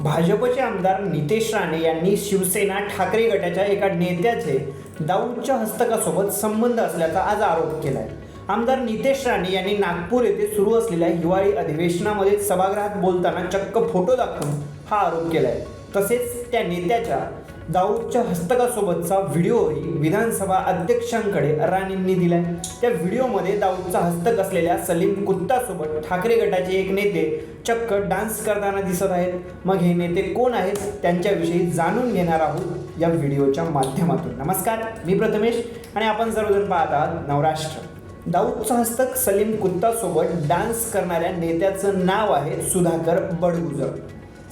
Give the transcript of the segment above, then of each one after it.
भाजपचे आमदार नितेश राणे यांनी शिवसेना ठाकरे गटाच्या एका नेत्याचे दाऊदच्या हस्तकासोबत संबंध असल्याचा आज आरोप केला आहे आमदार नितेश राणे यांनी नागपूर येथे सुरू असलेल्या हिवाळी अधिवेशनामध्ये सभागृहात बोलताना चक्क फोटो दाखवून हा आरोप केला आहे तसेच त्या नेत्याच्या दाऊदच्या हस्तकासोबतचा व्हिडिओही विधानसभा अध्यक्षांकडे राणींनी दिलाय. त्या व्हिडिओमध्ये दाऊदचा हस्तक असलेल्या सलीम कुत्तासोबत ठाकरे गटाचे एक नेते चक्क डान्स करताना दिसत आहेत. मग हे नेते कोण आहेत त्यांच्याविषयी जाणून घेणार आहोत या व्हिडिओच्या माध्यमातून. नमस्कार मी प्रथमेश आणि आपण सर्वजण पाहत आहात नवराष्ट्र. दाऊदचा हस्तक सलीम कुत्तासोबत डान्स करणाऱ्या नेत्याचं नाव आहे सुधाकर बडगुजर.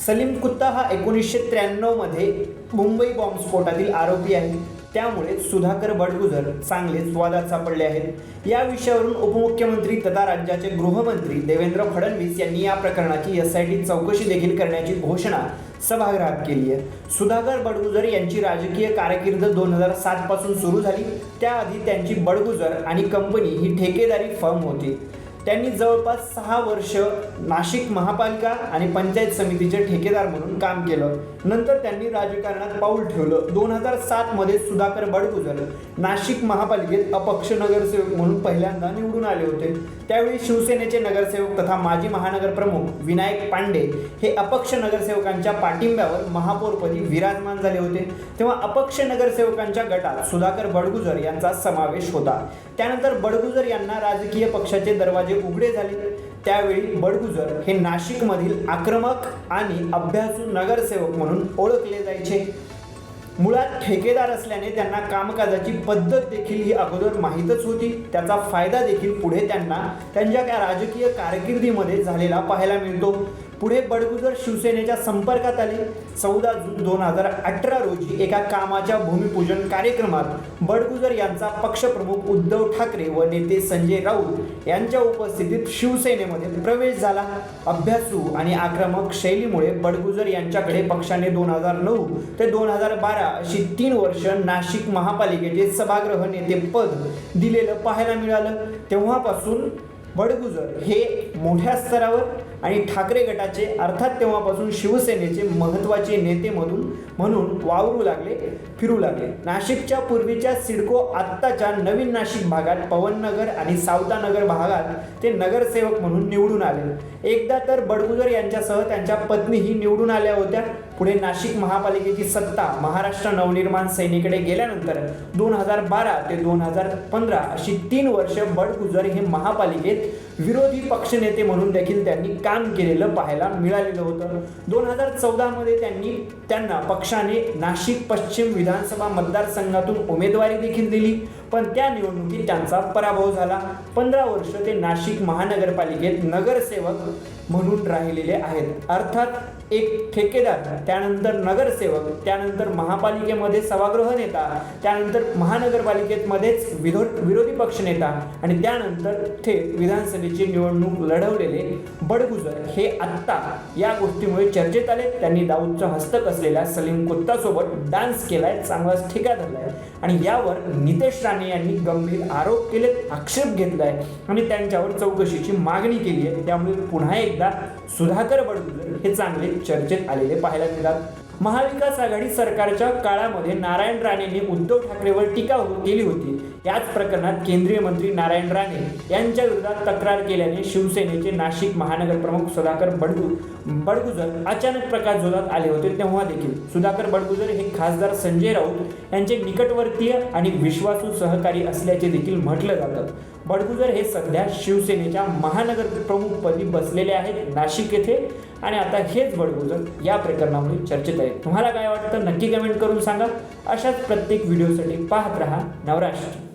सलीम कुत्ता हा एकोणीसशे त्र्याण्णवमध्ये मुंबई बॉम्बस्फोटातील आरोपी आहेत. त्यामुळे सुधाकर बडगुजर चांगलेच वादात सापडले आहेत. या विषयावरून उपमुख्यमंत्री तथा राज्याचे गृहमंत्री देवेंद्र फडणवीस यांनी या प्रकरणाची एस आय टी चौकशी देखील करण्याची घोषणा सभागृहात केली आहे. सुधाकर बडगुजर यांची राजकीय कारकीर्द दोन हजार सातपासून सुरू झाली. त्याआधी त्यांची बडगुजर आणि कंपनी ही ठेकेदारी फर्म होती. त्यांनी जवळपास सहा वर्ष नाशिक महापालिका आणि पंचायत समितीचे ठेकेदार म्हणून काम केलं. नंतर त्यांनी राजकारणात पाऊल ठेवलं. दोन हजार सातमध्ये सुधाकर बडगुजर नाशिक महापालिकेत अपक्ष नगरसेवक म्हणून पहिल्यांदा निवडून आले होते. त्यावेळी शिवसेनेचे नगरसेवक तथा माजी महानगर प्रमुख विनायक पांडे हे अपक्ष नगरसेवकांच्या पाठिंब्यावर महापौरपदी विराजमान झाले होते. तेव्हा अपक्ष नगरसेवकांच्या गटात सुधाकर बडगुजर यांचा समावेश होता. त्यानंतर बडगुजर यांना राजकीय पक्षाचे दरवाजे उघडे झाले. त्यावेळी बडगुजर हे नाशिकमधील आक्रमक आणि अभ्यासू नगरसेवक म्हणून ओळखले जायचे. मुळात ठेकेदार असल्याने त्यांना कामकाजाची पद्धत देखील ही अगोदर माहीतच होती. त्याचा फायदा देखील पुढे त्यांना त्यांच्या त्या राजकीय कारकिर्दीमध्ये झालेला पाहायला मिळतो. पुढे बडगुजर शिवसेनेच्या संपर्कात आली. चौदा जून दोन हजार अठरा रोजी एका कामाच्या भूमिपूजन कार्यक्रमात बडगुजर यांचा पक्षप्रमुख उद्धव ठाकरे व नेते संजय राऊत यांच्या उपस्थितीत शिवसेनेमध्ये प्रवेश झाला. अभ्यासू आणि आक्रमक शैलीमुळे बडगुजर यांच्याकडे पक्षाने दोन हजार नऊ ते दोन हजार बारा अशी तीन वर्ष नाशिक महापालिकेचे सभागृह नेते पद दिलेलं पाहायला मिळालं. तेव्हापासून बडगुजर हे मोठ्या स्तरावर आणि ठाकरे गटाचे अर्थात तेव्हापासून शिवसेनेचे महत्त्वाचे नेते म्हणून म्हणून वावरू लागले फिरू लागले. नाशिकच्या पूर्वीच्या सिडको आत्ताच्या नवीन नाशिक भागात पवननगर आणि सावतानगर भागात ते नगरसेवक म्हणून निवडून आले. एकदा तर बडगुजर यांच्यासह त्यांच्या पत्नीही निवडून आल्या होत्या. पुढे नाशिक महापालिकेची सत्ता महाराष्ट्र नवनिर्माण सेनेकडे गेल्यानंतर दोन हजार बारा ते दोन हजार पंधरा अशी तीन वर्ष बडगुजर हे महापालिकेत विरोधी पक्षनेते म्हणून देखील त्यांनी काम केलेलं पाहायला मिळालेलं होतं. दोन हजार चौदामध्ये त्यांनी त्यांना पक्षाने नाशिक पश्चिम विधानसभा मतदारसंघातून उमेदवारी देखील दिली. पण त्या निवडणुकीत त्यांचा पराभव झाला. पंधरा वर्ष ते नाशिक महानगरपालिकेत नगरसेवक म्हणून राहिलेले आहेत. अर्थात एक ठेकेदार त्यानंतर नगरसेवक त्यानंतर महापालिकेमध्ये सभागृह नेता त्यानंतर महानगरपालिकेमध्येच विरो विरोधी पक्षनेता आणि त्यानंतर थेट विधानसभेची निवडणूक लढवलेले बडगुजर हे आत्ता या गोष्टीमुळे चर्चेत आले. त्यांनी दाऊदचं हस्तक असलेल्या सलीम कुत्तासोबत डान्स केलाय चांगलाच ठेका धरलाय. आणि यावर नितेश राणे यांनी गंभीर आरोप केलेत आक्षेप घेतलाय आणि त्यांच्यावर चौकशीची मागणी केली आहे त्यामुळे पुन्हा एकदा सुधाकर बडगुजर हे चांगले चर्चेत आलेले पाहायला मिळतात. महाविकास आघाडी सरकारच्या काळामध्ये नारायण राणेंनी उद्धव ठाकरेवर टीका केली होती. याच प्रकरणात केंद्रीय मंत्री नारायण राणे यांच्या विरोधात तक्रार केल्याने शिवसेनेचे नाशिक महानगर प्रमुख सुधाकर बडगू बडगुजर अचानक प्रकाश जोरात आले होते तेव्हा देखील. सुधाकर बडगुजर हे खासदार संजय राऊत यांचे निकटवर्तीय आणि विश्वासू सहकारी असल्याचे देखील म्हटलं जातं. बडगुजर हे सध्या शिवसेनेच्या महानगर प्रमुखपदी बसलेले आहेत. नाशिक येथे आणि आता हेच बडगुजर या प्रकरणामुळे चर्चेत आहे. तुम्हाला काय वाटतं? नक्की कमेंट करून सांगा. अशाच प्रत्येक व्हिडिओसाठी पाहत रहा नवराष्ट्र.